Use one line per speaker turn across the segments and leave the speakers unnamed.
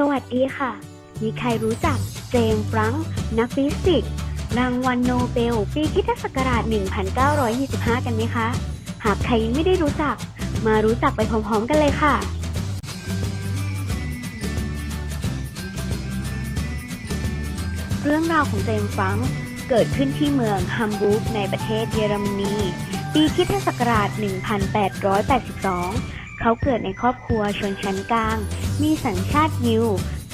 สวัสดีค่ะ มีใครรู้จักเจมส์ฟรังก์นักฟิสิกส์รางวัลโนเบล ปีคริสตศักราช 1925 กันไหมคะ หากใครไม่ได้รู้จัก มารู้จักไปพร้อมๆกันเลยค่ะเรื่องราวของเจมส์ฟรังก์เกิดขึ้นที่เมืองฮัมบูร์กในประเทศเยอรมนี ปีคริสตศักราช 1882 เขาเกิดในครอบครัวชนชั้นกลาง มีสัญชาติยิว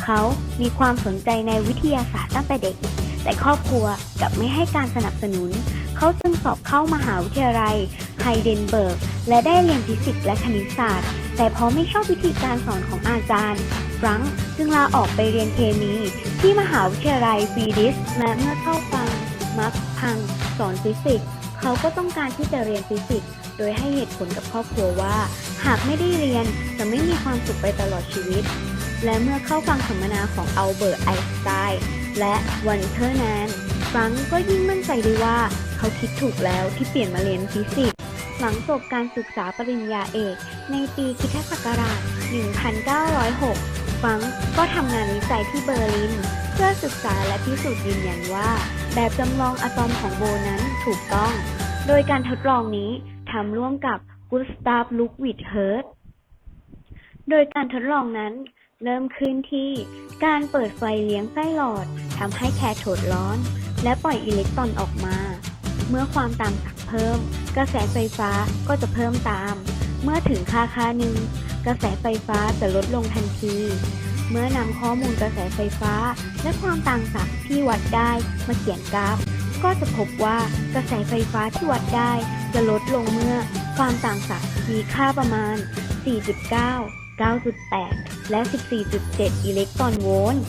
เขามีความสนใจในวิทยาศาสตร์ตั้งแต่เด็ก แต่ครอบครัวกลับไม่ให้การสนับสนุน เขาจึงสอบเข้ามหาวิทยาลัยไฮเดนเบิร์ก และได้เรียนฟิสิกส์และคณิตศาสตร์ แต่เพราะไม่ชอบวิธีการสอนของอาจารย์ ฟรังก์จึงลาออกไปเรียนเคมี ที่มหาวิทยาลัยฟีดิสและเมื่อเข้าฟังมักพังสอนฟิสิกส์ เขาก็ต้องการที่จะเรียนฟิสิกส์ โดยให้เหตุผลกับครอบครัวว่า หากไม่ได้เรียนจะไม่มีความสุขไปตลอดชีวิต และเมื่อเข้าฟังสัมมนาของอัลเบิร์ตไอน์สไตน์และวันเทอร์แนนฟรังก็ยิ่งมั่นใจได้ว่าเขาคิดถูกแล้วที่เปลี่ยนมาเรียนฟิสิกส์หลังจบการศึกษาปริญญาเอก ในปีคริสตศักราช 1906 ฟังก็ทำงานวิจัยที่เบอร์ลิน เพื่อศึกษาและพิสูจน์ยืนยันว่า แบบจำลองอะตอมของโบนั้นถูกต้อง โดยการทดลองนี้ทำร่วมกับกุสตาฟลุกวิดเฮิร์ตโดยการทดลองนั้น เริ่มขึ้นที่การเปิดไฟเลี้ยงไส้หลอดทำให้แคโทดร้อน และปล่อยอิเล็กตรอนออกมา เมื่อความตามศักเพิ่ม กระแสไฟฟ้าก็จะเพิ่มตาม เมื่อถึงค่าค่าหนึ่ง กระแสไฟฟ้าจะลดลงทันที เมื่อนำข้อมูลกระแสไฟฟ้า และความต่างศักย์ที่วัดได้มาเขียนกราฟ ก็จะพบว่ากระแสไฟฟ้าที่วัดได้จะลดลงเมื่อความต่างศักย์มีค่าประมาณ 4.9 9.8 และ 14.7 อิเล็กตรอนโวลต์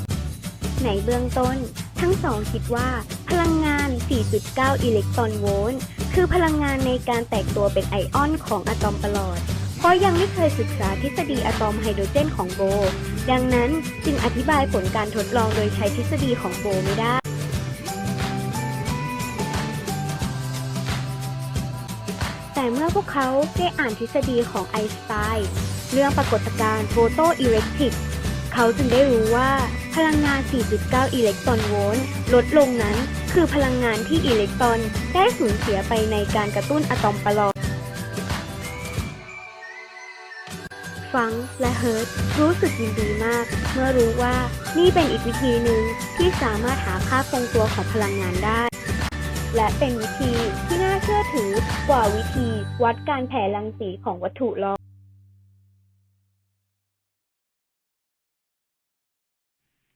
ในเบื้องต้น ทั้งสองคิดว่า พลังงาน 4.9 อิเล็กตรอนโวลต์คือพลังงานในการแตกตัวเป็นไอออนของอะตอมประหลอด เพราะยังไม่เคยศึกษาทฤษฎีอะตอมไฮโดรเจนของโบ ดังนั้นจึงอธิบายผลการทดลองโดยใช้ทฤษฎีของโบไม่ได้แต่เมื่อพวกเขาได้อ่านทฤษฎีของไอน์สไตน์เรื่องปรากฏการณ์โฟโตอิเล็กทริก เขาจึงได้รู้ว่าพลังงาน 4.9 อิเล็กตรอนโวลต์ลดลงนั้น คือพลังงานที่อิเล็กตรอนได้สูญเสียไปในการกระตุ้นอะตอมประหลอด ฟังและเฮิร์ตรู้สึกยินดีมาก เมื่อรู้ว่านี่เป็นอีกวิธีหนึ่งที่สามารถหาค่าคงตัวของพลังงานได้ และเป็นวิธีที่น่าเชื่อถือกว่าวิธีวัดการแผ่รังสีของวัตถุลอย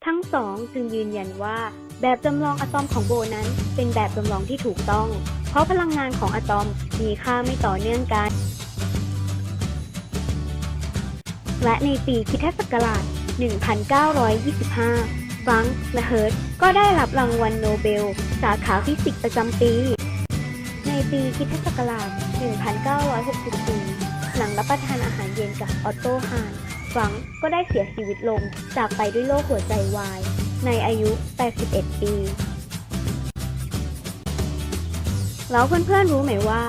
ทั้งสองจึงยืนยันว่า แบบจำลองอะตอมของโบนั้นเป็นแบบจำลองที่ถูกต้อง เพราะพลังงานของอะตอมมีค่าไม่ต่อเนื่องกัน และในปีคริสตศักราช 1925 ฟรังก์และเฮิร์ตก็ได้รับรางวัลโนเบล สาขาฟิสิกส์ประจำปี ในปีคริสตศักราช 1964 หลังรับประทานอาหารเย็นกับออตโตฮาน ฟรังก์ก็ได้เสียชีวิตลงจากไปด้วยโรคหัวใจวาย ในอายุ 81 ปี แล้วเพื่อนๆรู้ไหมว่า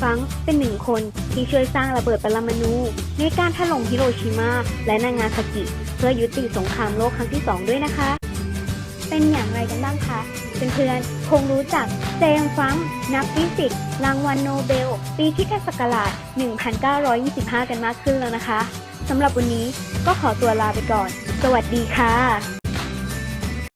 ฟรังเป็นหนึ่งคนที่ช่วยสร้างระเบิดปรมาณูในการถล่มฮิโรชิมาและนางาซากิ เพื่อยุติสงครามโลกครั้งที่สองด้วยนะคะ เป็นอย่างไรกันบ้างคะเพื่อนๆคงรู้จักเจมฟังนักฟิสิกส์รางวัลโนเบล ปีคริสตศักราช 1925 กันมากขึ้นแล้วนะคะสำหรับวันนี้ก็ขอตัวลาไปก่อน สวัสดีค่ะ